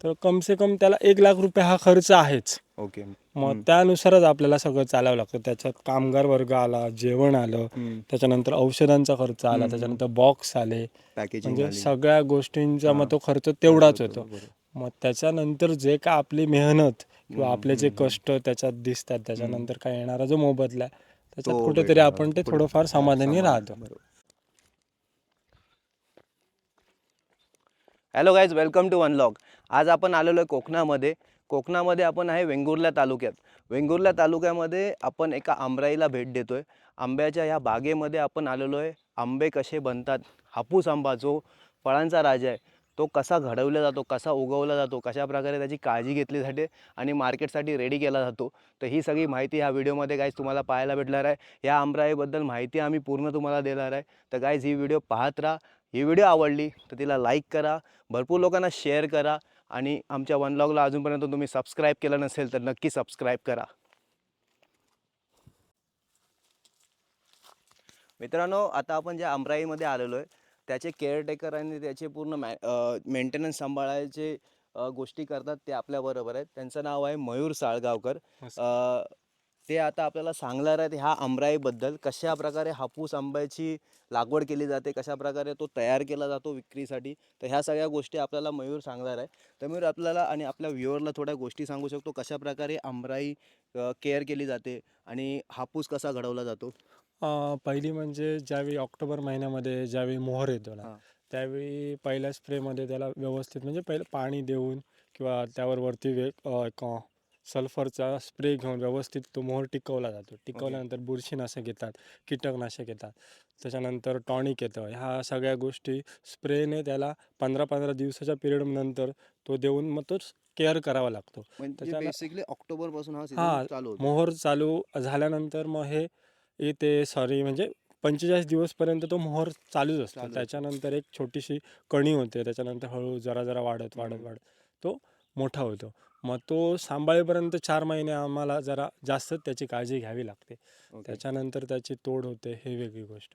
तर कम से कम त्याला एक लाख रुपये हा खर्च आहेच. ओके. मग त्यानुसारच आपल्याला सगळं चालावं लागतं. त्याच्यात कामगार वर्ग आला जेवण आलं त्याच्यानंतर औषधांचा खर्च आला त्याच्यानंतर बॉक्स आले. म्हणजे सगळ्या गोष्टींचा मग तो खर्च तेवढाच होतो. मग त्याच्यानंतर जे का आपली मेहनत किंवा आपले जे कष्ट त्याच्यात दिसतात त्याच्यानंतर काय येणारा जो मोबदला त्याच्यात कुठेतरी आपण ते थोडंफार समाधानी राहतो. Hello guys welcome to vlog आज आपण आलेलो आहे कोकणामध्ये. कोकणामध्ये आपण आहे वेंगुर्ला तालुक्यात. वेंगुर्ला तालुक्यामध्ये आपण एका आंबराईला भेट देतो आहे आंब्याच्या ह्या बागेमध्ये आपण आलेलो आहे. आंबे कसे बनतात हापूस आंबा जो फळांचा राजा आहे तो कसा घडवला जातो कसा उगवला जातो कशा प्रकारे त्याची काळजी घेतली जाते आणि मार्केटसाठी रेडी केला जातो. तर ही सगळी माहिती ह्या व्हिडिओमध्ये गाईज तुम्हाला पाहायला भेटणार आहे. या आंबराईबद्दल माहिती आम्ही पूर्ण तुम्हाला देणार आहे. तर गाईज ही व्हिडिओ पाहत राहा. ही व्हिडिओ आवडली तर तिला लाईक करा. भरपूर लोकांना शेअर करा. आणि आमच्या वनलॉगला अजूनपर्यंत तुम्ही सबस्क्राईब केलं नसेल तर नक्की सबस्क्राईब करा. मित्रांनो आता आपण ज्या अमराईमध्ये आलेलो आहे त्याचे केअरटेकर आणि त्याचे पूर्ण मॅ मेंटेनन्स सांभाळायचे गोष्टी करतात ते आपल्याबरोबर आहेत. त्यांचं नाव आहे मयूर साळगावकर. अ, ते आता आपल्याला सांगणार आहेत ह्या आंबराईबद्दल कशा प्रकारे हापूस आंब्याची लागवड केली जाते कशा प्रकारे तो तयार केला जातो विक्रीसाठी तर ह्या सगळ्या गोष्टी आपल्याला मयूर सांगणार आहे तर मयूर आपल्याला आणि आपल्या व्ह्युअरला थोड्या गोष्टी सांगू शकतो कशा प्रकारे आंबराई केअर केली जाते आणि हापूस कसा घडवला जातो पहिली म्हणजे ज्यावेळी ऑक्टोबर महिन्यामध्ये ज्यावेळी मोहर येतो ना. त्यावेळी पहिल्या स्प्रेमध्ये त्याला व्यवस्थित म्हणजे पहिलं पाणी देऊन किंवा त्यावर वरती वे अं, एक अं, सल्फरचा स्प्रे घेऊन व्यवस्थित तो मोहर टिकवला जातो. टिकवल्यानंतर बुरशीनाशक घेतात कीटकनाशक येतात त्याच्यानंतर टॉनिक येतं. ह्या सगळ्या गोष्टी स्प्रेने त्याला पंधरा पंधरा दिवसाच्या पिरियड नंतर तो देऊन मग तो केअर करावा लागतो. म्हणजे बेसिकली ऑक्टोबरपासून हा चालू मोहर चालू झाल्यानंतर मग हे येते सॉरी म्हणजे पंचेचाळीस दिवसपर्यंत तो मोहर चालूच असतो. त्याच्यानंतर एक छोटीशी कणी होते. त्याच्यानंतर हळूहळू जरा जरा वाढत वाढत. वाढत. तो मोठा होतो. मग तो सांभाळेपर्यंत चार महिने आम्हाला जरा जास्त त्याची काळजी घ्यावी लागते. ओके. त्याच्यानंतर त्याची तोड होते हे वेगळी गोष्ट.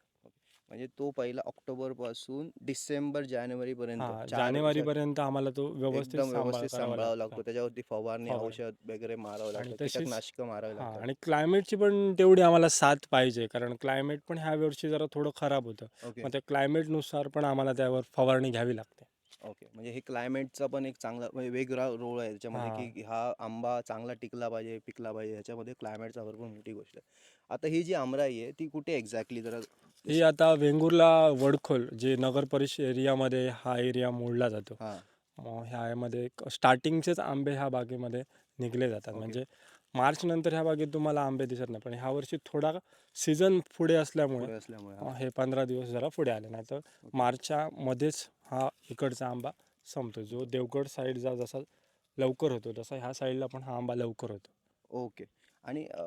म्हणजे तो पहिला ऑक्टोबरपासून डिसेंबर जानेवारी पर्यंत हा जानेवारी पर्यंत आम्हाला तो व्यवस्थित एकदम सांभाळ व्यवस्थित करावा सांभाळावा लागतो. लागतो. त्याच्यावरती फवारणी फवारणी. औषध वगैरे मारावं आणि लागतं. तशीच- कीटकनाशक मारावी हा लागतात. आणि क्लायमेटची पण तेवढी आम्हाला साथ पाहिजे. कारण क्लायमेट पण ह्या वर्षी जरा थोडं खराब होतं. ओके. मग त्या क्लायमेटनुसार पण आम्हाला त्यावर फवारणी घ्यावी लागते. ओके म्हणजे हे क्लायमेटचा पण एक चांगला म्हणजे वेगळा रोल आहे. त्याच्यामध्ये की हा आंबा चांगला टिकला पाहिजे पिकला पाहिजे. ह्याच्यामध्ये क्लायमेटचा भरपूर मोठी गोष्ट आहे. आता ही जी आमराई आहे ती कुठे एक्झॅक्टली जरा ही आता वेंगुर्ला वडखोल जे नगर परिषद एरियामध्ये हा एरिया मोडला जातो. हा. ह्यामध्ये स्टार्टिंगचेच आंबे ह्या बागेमध्ये निघले जातात. म्हणजे मार्च नंतर ह्या बागेत तुम्हाला आंबे दिसत नाही. पण ह्या वर्षी थोडा सीझन पुढे असल्यामुळे हा. पंधरा दिवस जरा पुढे आले. नाही तर मार्चच्या मध्येच इकडचा आंबा संपतो जो देवगड साईडचा जसा लवकर होतो तसा ह्या साईडला पण हा आंबा लवकर होतो. ओके. आणि अ,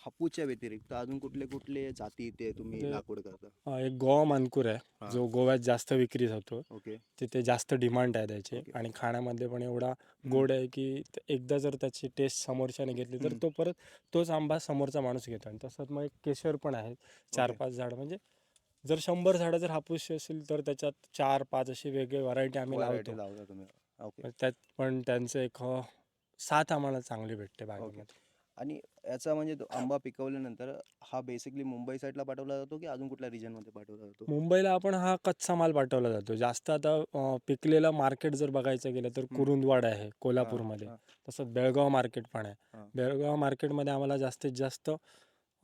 हापूसच्या व्यतिरिक्त अजून कुठले कुठले जाती ते तुम्ही ते- लागवड करता? अं, एक गोवा मानपूर हा. आहे जो गोव्यात जास्त विक्री होतो. ओके. तिथे जास्त डिमांड आहे त्याची ओके. आणि खाण्यामध्ये पण एवढा गोड आहे की त- एकदा जर त्याची टेस्ट समोरच्याने घेतली तर हम्म. तो परत तोच आंबा समोरचा माणूस घेतो. आणि तसंच मग एक केशर पण आहे. चार ओके. पाच झाडं. म्हणजे जर शंभर झाडं जर हापूस असेल तर त्याच्यात चार पाच अशी वेगळे व्हरायटी आम्ही Variety लावतो. तुम्ही. ओके पण त्यात पण त्यांचं एक अं, साथ आम्हाला चांगली भेटते बागेमध्ये. आणि याचा म्हणजे तो आंबा पिकवल्यानंतर हा बेसिकली मुंबई साईडला पाठवला जातो की अजून कुठल्या रिजनमध्ये पाठवला जातो? मुंबईला आपण हा कच्चा माल पाठवला जातो. जास्त आता अं, पिकलेला मार्केट जर बघायचं गेलं तर. कुरुंदवाड आहे कोल्हापूरमध्ये. हा. तसंच बेळगाव मार्केट पण हा. आहे बेळगाव मार्केटमध्ये आम्हाला जास्तीत जास्त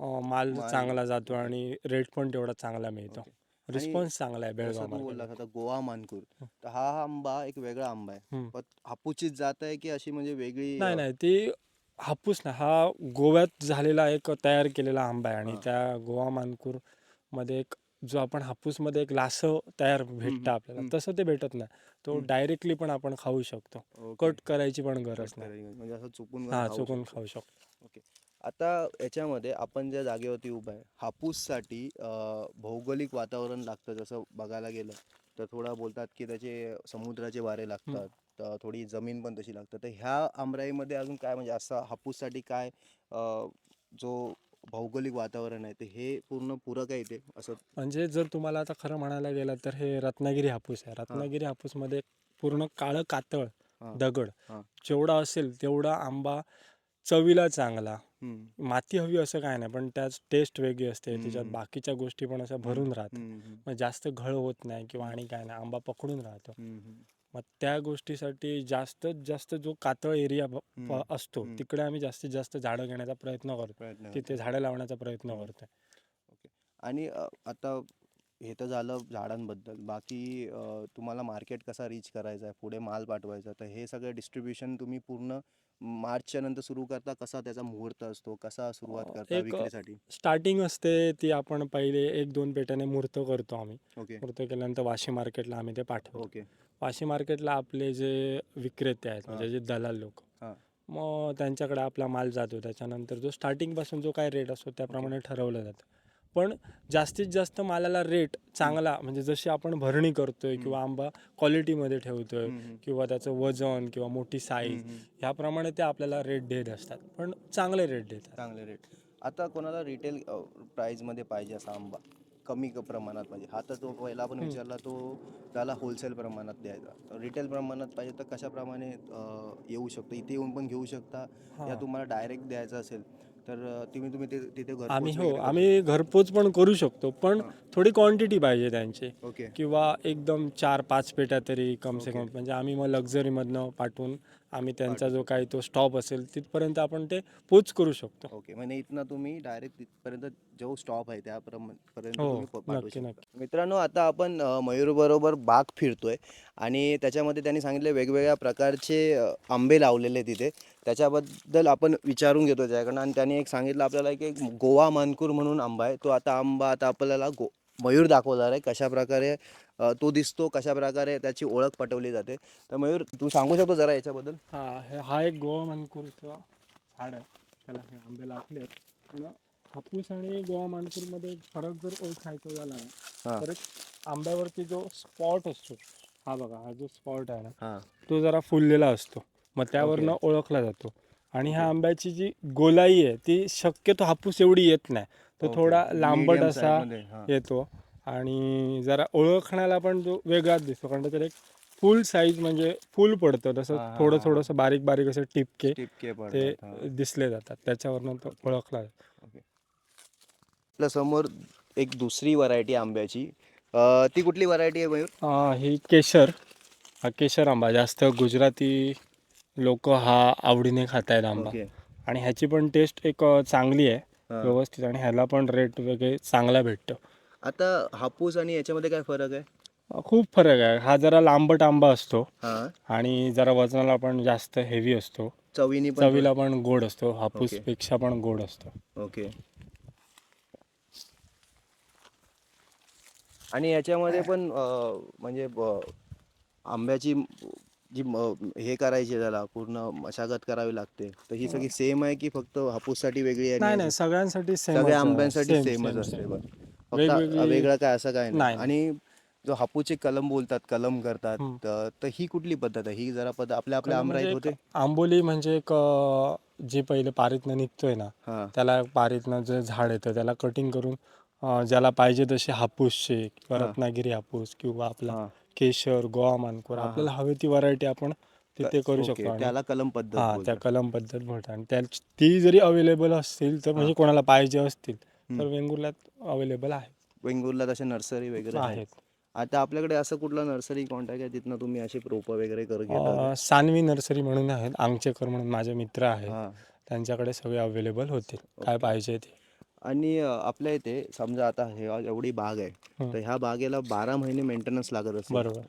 अं, माल माल चांगला जातो ओके. आणि रेट पण तेवढा चांगला मिळतो ओके. रिस्पॉन्स चांगला आहे जसं बेळगाव तू बोललास मार्केट आता गोवा मानपूर तर हा आंबा एक वेगळा आंबा आहे हम्म. पण हापूसचीच जात आहे की अशी म्हणजे वेगळी नाही अ, नाही ती हापूस ना हा गोव्यात झालेला एक तयार केलेला आंबा आहे आणि हा. त्या गोवा मानपूरमध्ये एक जो आपण हापूसमध्ये एक लासं तयार भेटतं आपल्याला हम्म. तसं ते भेटत नाही तो हम्म. डायरेक्टली पण आपण खाऊ शकतो ओके. कट करायची पण गरज नाही करायची. म्हणजे असं चुकून हा खाऊ चुकून शकतो. खाऊ शकतो आता याच्यामध्ये आपण ज्या जागेवरती उभा आहे हापूससाठी भौगोलिक वातावरण लागतं जसं बघायला गेलं तर थोडा बोलतात की त्याचे समुद्राचे वारे लागतात तर थोडी जमीन पण तशी लागतं. तर ह्या आमराईमध्ये अजून काय म्हणजे असं हापूससाठी काय जो भौगोलिक वातावरण आहे ते हे पूर्ण पूरक आहे इथे असं? म्हणजे जर तुम्हाला आता खरं म्हणायला गेलं तर हे रत्नागिरी हापूस आहे. रत्नागिरी हापूसमध्ये पूर्ण काळं कातळ. दगड. जेवढा असेल तेवढा आंबा चवीला चांगला माती हवी असं काय नाही पण त्याच टेस्ट वेगळी असते त्याच्यात. बाकीच्या गोष्टी पण अशा भरून राहतात हम्म, मग जास्त घळ होत नाही किंवा आणि काय नाही आंबा पकडून राहतो. मग त्या गोष्टीसाठी जास्तीत जास्त जो कातळ एरिया असतो. तिकडे आम्ही जास्तीत जास्त झाडं घेण्याचा प्रयत्न करतो तिथे. झाडं लावण्याचा प्रयत्न. करतोय आणि आता हे तर झालं झाडांबद्दल. बाकी तुम्हाला मार्केट कसा रीच करायचा आहे पुढे माल पाठवायचा तर हे सगळं डिस्ट्रीब्युशन तुम्ही पूर्ण मार्चच्या नंतर सुरू करता कसा त्याचा मुहूर्त असतो कसा सुरुवात करता विक्रीसाठी? स्टार्टिंग असते ती आपण पहिले एक दोन पेट्याने मूर्त करतो आम्ही. ओके. मूर्त केल्यानंतर वाशी मार्केटला आम्ही ते पाठवतो. ओके. वाशी मार्केटला आपले जे विक्रेते आहेत. म्हणजे जे दलाल लोक. मग त्यांच्याकडे आपला माल जातो. त्याच्यानंतर जो स्टार्टिंगपासून जो काय रेट असतो त्याप्रमाणे ठरवलं जातं. पण जास्तीत जास्त मालाला रेट चांगला म्हणजे जशी आपण भरणी करतोय. किंवा आंबा क्वालिटीमध्ये ठेवतोय. किंवा त्याचं वजन किंवा मोठी साईज. ह्याप्रमाणे ते आपल्याला रेट देत असतात पण चांगले रेट देतात चांगले रेट आता कोणाला रिटेल प्राईजमध्ये पाहिजे असा आंबा कमी क- प्रमाणात पाहिजे हा तर तो पहिला आपण. विचारला तो त्याला होलसेल प्रमाणात द्यायचा रिटेल प्रमाणात पाहिजे तर कशाप्रमाणे येऊ शकतो इथे येऊन पण घेऊ शकता या. तुम्हाला डायरेक्ट द्यायचं असेल तर तुम्ही तुम्ही ते- तिथे घरपोच आम्ही हो आम्ही घरपोच पण करू शकतो पण. थोडी क्वांटिटी पाहिजे त्यांची. ओके किंवा एकदम चार पाच पेट्या तरी कम से. कम म्हणजे आम्ही मग लक्झरीमधनं पाठवून आम्ही त्यांचा जो काही तो स्टॉप असेल तिथपर्यंत आपण ते पोच करू शकतो. ओके म्हणजे इथनं तुम्ही डायरेक्ट तिथपर्यंत जो स्टॉप आहे त्यापर्यंत हो तुम्ही प- पाठवू नक्की शकता. नक्की. मित्रांनो आता आपण अ, मयूरबरोबर बाग फिरतोय आणि त्याच्यामध्ये त्यांनी सांगितले वेगवेगळ्या प्रकारचे अ, आंबे लावलेले तिथे. त्याच्याबद्दल आपण विचारून घेतो त्याच्याकडनं. आणि त्यांनी एक सांगितलं आपल्याला की एक गोवा मानपूर म्हणून आंबा आहे. तो आता आंबा आता आपल्याला गो मयूर दाखवणार आहे कशा प्रकारे अ, तो दिसतो कशा प्रकारे त्याची ओळख पटवली जाते. तर मयूर तू सांगू शकतो जरा याच्याबद्दल? हा हे हा एक गोवा मानपूरचं झाड आहे. त्याला हे आंबे लागले आहेत. हापूस आणि गोवा मानपूरमध्ये फरक जर ओळखायचा झाला ना. तर एक आंब्यावरती जो स्पॉट असतो हा बघा हा जो स्पॉट आहे ना हां. तो जरा फुललेला असतो. मग त्यावरनं ओळखला जातो. आणि ह्या आंब्याची जी गोलाई आहे ती शक्यतो हापूस एवढी येत नाही. तो. थोडा लांबट असा हां. येतो. आणि जरा ओळखण्याला पण तो वेगळाच दिसतो कारण त्याच्यात एक फुल साईज म्हणजे फुल पडतं. तसं हा, हा, थोडं हा. थोडंसं बारीक बारीक असे टिपके टिपके ते हां. दिसले जातात. त्याच्यावरनं तो ओळखला जातो. आपल्यासमोर एक दुसरी व्हरायटी आंब्याची. ती कुठली व्हरायटी आहे मयूर? ही केशर. हा केशर आंबा जास्त गुजराती लोक हा आवडीने खात आहेत आंबा. ओके. आणि ह्याची पण टेस्ट एक अं, चांगली आहे हां. व्यवस्थित. आणि ह्याला पण रेट वगैरे चांगला भेटतो. आता हापूस आणि याच्यामध्ये काय फरक आहे? अं, खूप फरक आहे. हा जरा लांबट आंबा असतो हा. आणि जरा वजनाला पण जास्त हेवी असतो. चवीनी पण चवीला पण गोड असतो. हापूसपेक्षा पण गोड असतो. ओके. आणि याच्यामध्ये पण अ, म्हणजे ब- आंब्याची जी म- हे करायची त्याला पूर्ण मशागत करावी लागते. तर ही सगळी सेम आहे की फक्त हापूससाठी वेगळी आहे नाही नाही सगळ्यांसाठी सेम सगळ्या आंब्यांसाठी सेमच असते. फक्त वेगळं काय असं काय नाही, आणि जो हापूचे कलम बोलतात कलम करतात. तर ही कुठली पद्धत आहे? ही जरा पद्धत आपल्या आपल्या आमराईत म्हणजे होते? आंबोली म्हणजे एक जे पहिले पारीतनं निघतोय ना हा. त्याला पारीतनं जे झाड येतं त्याला कटिंग करून अं, ज्याला पाहिजे तसे हापूसचे किंवा हा. रत्नागिरी हापूस किंवा आपला हा. केशर गोवा मानकोर हा, हा. आपल्याला हवी ती व्हरायटी आपण तिथे करू शकतो आणि त्याला कलम पद्धत हा त्या बोलतात. कलम पद्धत बोलतात. आणि त्या ती जरी अवेलेबल असतील तर म्हणजे कोणाला पाहिजे असतील तर हम्म. वेंगुर्ल्यात अवेलेबल आहे वेंगुर्ला तसे नर्सरी वगैरे आहेत. आहेत. आता आपल्याकडे असं कुठलं नर्सरी कॉन्टॅक्ट आहे? तिथनं तुम्ही अशी रोपं वगैरे कर घेता अं, सानवी नर्सरी म्हणून आहेत. आंगचेकर म्हणून माझे मित्र आहेत. हा. त्यांच्याकडे सगळे अवेलेबल होतील काय पाहिजे ते? आणि आपल्या इथे समजा आता हे एवढी बाग आहे. तर ह्या बागेला बारा महिने मेंटेनन्स लागत असते बरोबर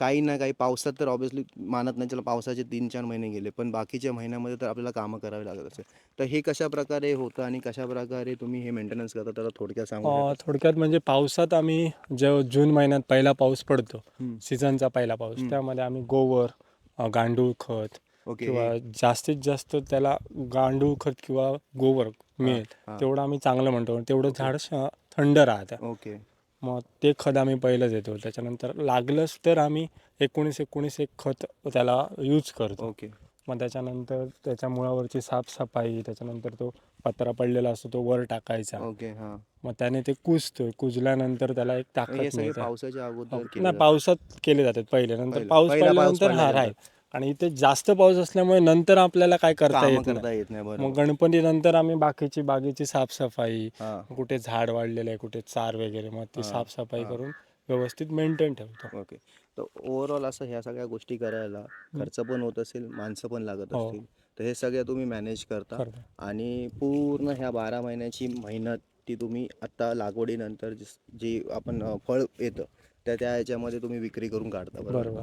काही ना काही पावसात तर ऑब्व्हियसली मानत नाही चला पावसाचे तीन चार महिने गेले पण बाकीच्या महिन्यामध्ये तर आपल्याला कामं करावी लागत असेल तर हे कशा प्रकारे होतं आणि कशा प्रकारे तुम्ही हे मेंटेनन्स करता त्याला थोडक्यात सांगू? थोडक्यात म्हणजे पावसात आम्ही जो जून महिन्यात पहिला पाऊस पडतो. सीझनचा पहिला पाऊस. त्यामध्ये आम्ही गोवर गांडूळ खत ओके किंवा जास्तीत जास्त त्याला गांडूळ खत किंवा गोबर मिळेल हा. तेवढं आम्ही चांगलं म्हणतो. तेवढं झाड श- थंड राहतं ओके. मग ते खत आम्ही पहिलं देतो. त्याच्यानंतर लागलंच तर आम्ही एकोणीस एकोणीस एक खत त्याला यूज करतो. ओके. मग त्याच्यानंतर त्याच्या मुळावरची साफसफाई त्याच्यानंतर तो पत्रा पडलेला असतो तो वर टाकायचा. ओके हा. मग त्याने ते कुजतो कुजल्यानंतर त्याला एक हे ताकद सगळे मिळते. पावसाच्या अगोदर केले जातात. पावसात केले जातात पहिले. नंतर पहिलं. पाऊस पहिला पाऊस पडल्यानंतर हा पडल्यानंतर. राहील. आणि इथे जास्त पाऊस असल्यामुळे नंतर आपल्याला काय करता कामं येत करता नाही. येत नाही मग गणपती नंतर आम्ही बाकीची बागेची साफसफाई हा. कुठे झाड वाढलेलं आहे कुठे चार वगैरे मग ती साफसफाई. करून व्यवस्थित मेंटेन ठेवतो. ओके. तर ओव्हरऑल असं ह्या सगळ्या गोष्टी करायला खर्च पण होत असेल माणसं पण लागत हो. असतील तर हे सगळं तुम्ही मॅनेज करता. करतो. आणि पूर्ण ह्या बारा महिन्याची मेहनत ती तुम्ही आत्ता लागवडीनंतर जी- जी आपण अ, फळ येतं त्या त्या ह्याच्यामध्ये तुम्ही विक्री करून काढता बरोबर.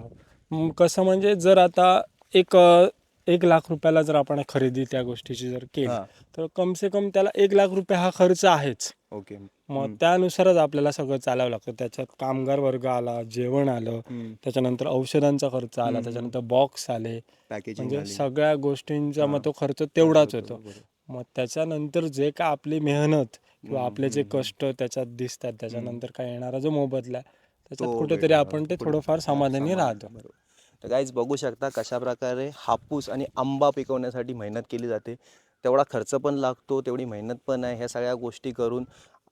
कसं म्हणजे जर आता एक एक लाख रुपयाला जर आपण खरेदी त्या गोष्टीची जर केली हां. तर कम से कम त्याला एक लाख रुपये हा खर्च आहेच. ओके. मग त्यानुसारच आपल्याला सगळं चालावं लागतं. त्याच्यात कामगार वर्ग आला जेवण आलं त्याच्यानंतर औषधांचा खर्च आला हम्म. त्याच्यानंतर बॉक्स आले. पॅकेजिंग म्हणजे सगळ्या गोष्टींचा मग तो खर्च तेवढाच होतो. मग त्याच्यानंतर जे काय आपली मेहनत किंवा हम्म, आपले जे हम्म, कष्ट त्याच्यात दिसतात त्याच्यानंतर काय येणारा जो मोबदला आहे, त्याच्यात कुठेतरी आपण ते थोडंफार समाधानी राहतो. तर गाईज बघू शकता कशा प्रकारे हापूस आणि आंबा पिकवण्यासाठी मेहनत केली जाते. तेवढा खर्च पण लागतो तेवढी मेहनत पण आहे ह्या सगळ्या गोष्टी करून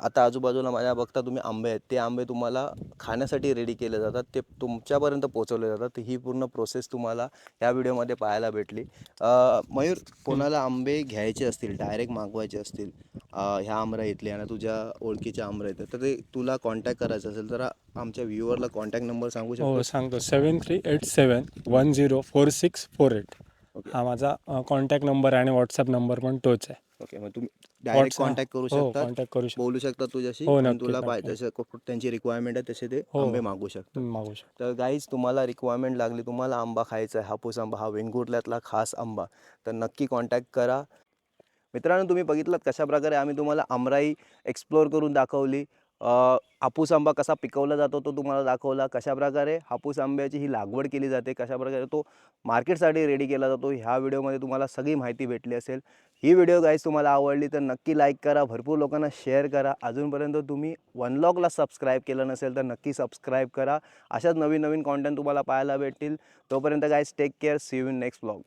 आता आजूबाजूला माझ्या बघता तुम्ही आंबे आहेत. ते आंबे तुम्हाला खाण्यासाठी रेडी केले जातात. ते तुमच्यापर्यंत पोहोचवले जातात. ही पूर्ण प्रोसेस तुम्हाला ह्या व्हिडिओमध्ये पाहायला भेटली. मयूर कोणाला आंबे घ्यायचे असतील डायरेक्ट मागवायचे असतील ह्या आमरा इथले आणि तुझ्या ओळखीच्या आमरा आहेत तर ते तुला कॉन्टॅक्ट करायचं असेल तर आमच्या व्ह्युअरला कॉन्टॅक्ट नंबर सांगू शकतो? हो सांगतो. Seven three eight seven one zero four six four eight. हा माझा कॉन्टॅक्ट नंबर आहे आणि व्हॉट्सअप नंबर पण तोच आहे. ओके मग तुम्ही डायरेक्ट WhatsApp- कॉन्टॅक्ट करू हो शकता कॉन्टॅक्ट करू शकतो बोलू शकता तुझ्याशी हो, आणि नक्की, तुला नक्की. पाहिजे जसं कु- त्यांची रिक्वायरमेंट आहे तसे ते हो. आंबे मागू शकतो तुम्ही मागू शकतो तर गाईज तुम्हाला रिक्वायरमेंट लागली तुम्हाला आंबा खायचा आहे हापूस आंबा हा वेंगुर्ल्यातला खास आंबा तर नक्की कॉन्टॅक्ट करा. मित्रांनो तुम्ही बघितलात कशा प्रकारे आम्ही तुम्हाला आमराई एक्सप्लोअर करून दाखवली. हापूस आंबा कसा पिकवला जातो तो तुम्हाला दाखवला. कशाप्रकारे हापूस आंब्याची ही लागवड केली जाते कशा प्रकारे तो मार्केटसाठी रेडी केला जातो ह्या व्हिडिओमध्ये तुम्हाला सगळी माहिती भेटली असेल. ही व्हिडिओ गाईज तुम्हाला आवडली तर नक्की लाईक करा भरपूर लोकांना शेअर करा. अजूनपर्यंत तुम्ही वनलॉगला सबस्क्राईब केलं नसेल तर नक्की सबस्क्राईब करा. अशाच नवीन नवीन कॉन्टेंट तुम्हाला पाहायला भेटतील. तोपर्यंत guys take care see you in next blog